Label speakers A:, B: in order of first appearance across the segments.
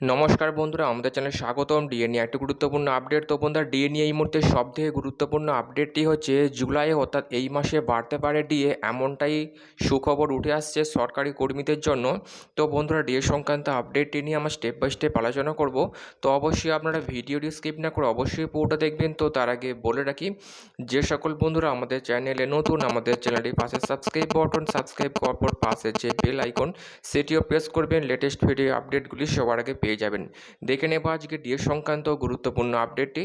A: নমস্কার বন্ধুরা, আমাদের চ্যানেলে স্বাগতম। ডিএ নিয়ে একটি গুরুত্বপূর্ণ আপডেট তো বন্ধুরা ডিএ নিয়ে এই মুহূর্তে সবথেকে গুরুত্বপূর্ণ আপডেটটি হচ্ছে জুলাই অর্থাৎ এই মাসে বাড়তে পারে ডিএ এমনটাই সুখবর উঠে আসছে সরকারি কর্মীদের জন্য। তো বন্ধুরা ডিএ সংক্রান্ত আপডেটটি নিয়ে আমরা স্টেপ বাই স্টেপ আলোচনা করব। তো অবশ্যই আপনারা ভিডিওটি স্কিপ না করে অবশ্যই পুরোটা দেখবেন। তো তার আগে বলে রাখি, যে সকল বন্ধুরা আমাদের চ্যানেলে নতুন, আমাদের চ্যানেলটির পাশে সাবস্ক্রাইব বটন সাবস্ক্রাইব করার পর পাশে যে বেল আইকন সেটিও প্রেস করবেন। লেটেস্ট ভিডিও আপডেটগুলি সবার আগে পেয়ে যাবেন। দেখে নেব আজকে ডিএ সংক্রান্ত গুরুত্বপূর্ণ আপডেটটি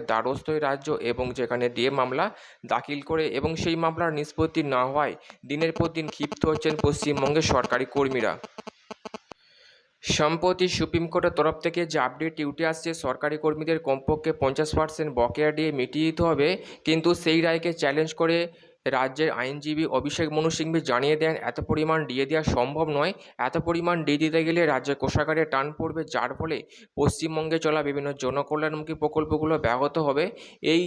A: কোর্টের দ্বারস্থ রাজ্য এবং যেখানে দিয়ে মামলা দাখিল করে এবং সেই মামলার নিষ্পত্তি না হওয়ায় দিনের পর দিন ক্ষিপ্ত হচ্ছেন পশ্চিমবঙ্গের সরকারি কর্মীরা। সম্প্রতি সুপ্রিম কোর্টের তরফ থেকে যে আপডেট উঠে আসছে, সরকারি কর্মীদের কমপক্ষে পঞ্চাশ পার্সেন্ট বকেয়া দিয়ে মিটিয়ে দিতে হবে, কিন্তু সেই রায়কে চ্যালেঞ্জ করে রাজ্যের আইনজীবী অভিষেক মনু সিংভি জানিয়ে দেন, এত পরিমাণ ডিএ দেওয়া সম্ভব নয়। এত পরিমাণ ডিএ দিতে গেলে রাজ্যের কোষাগারে টান পড়বে, যার ফলে পশ্চিমবঙ্গে চলা বিভিন্ন জনকল্যাণমুখী প্রকল্পগুলো ব্যাহত হবে। এই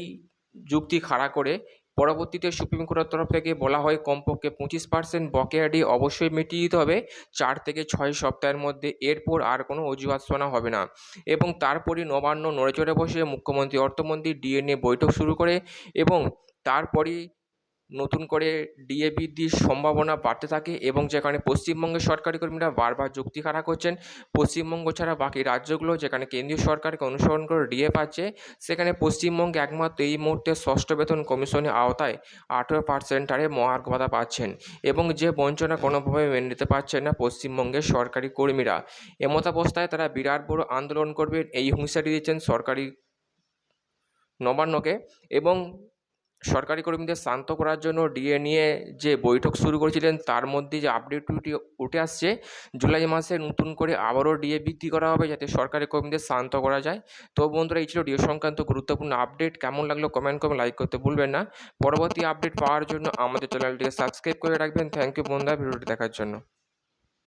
A: যুক্তি খাড়া করে পরবর্তীতে সুপ্রিম কোর্টের তরফ থেকে বলা হয়, কমপক্ষে পঁচিশ পার্সেন্ট বকেয়া ডিএ অবশ্যই মিটিয়ে দিতে হবে। চার থেকে ছয় সপ্তাহের মধ্যে এরপর আর কোনো অজুহাত শোনা হবে না। এবং তারপরই নবান্ন নড়েচড়ে বসে মুখ্যমন্ত্রী অর্থমন্ত্রী ডিএনএ বৈঠক শুরু করে এবং তারপরই নতুন করে ডিএ বৃদ্ধির সম্ভাবনা বাড়তে থাকে এবং যেখানে পশ্চিমবঙ্গের সরকারি কর্মীরা বারবার যুক্তি খাড়া করছেন, পশ্চিমবঙ্গ ছাড়া বাকি রাজ্যগুলো যেখানে কেন্দ্রীয় সরকারকে অনুসরণ করে ডিএ পাচ্ছে, সেখানে পশ্চিমবঙ্গে একমাত্র এই মুহূর্তে ষষ্ঠ বেতন কমিশনের আওতায় আঠেরো পার্সেন্ট হারে মহার্ঘ ভাতা পাচ্ছেন এবং যে বঞ্চনা কোনোভাবে মেনে নিতে পারছেন না পশ্চিমবঙ্গের সরকারি কর্মীরা। এমতাবস্থায় তারা বিরাট বড় আন্দোলন করবেন এই হুঁশিয়ারি দিচ্ছেন সরকারি নবান্নকে এবং সরকারি কর্মীদের শান্ত করার জন্য ডিএ নিয়ে যে বৈঠক শুরু করেছিলেন, তার মধ্যে যে আপডেটটি উঠে আসছে, জুলাই মাসে নতুন করে আবারও ডিএ বৃদ্ধি করা হবে যাতে সরকারি কর্মীদের শান্ত করা যায়। তো বন্ধুরা, এই ছিল ডিএ সংক্রান্ত গুরুত্বপূর্ণ আপডেট কেমন লাগল কমেন্ট করে লাইক করতে ভুলবেন না। পরবর্তী আপডেট পাওয়ার জন্য আমাদের চ্যানেলটিকে সাবস্ক্রাইব করে রাখবেন। থ্যাংক ইউ বন্ধুরা, ভিডিওটি দেখার জন্য।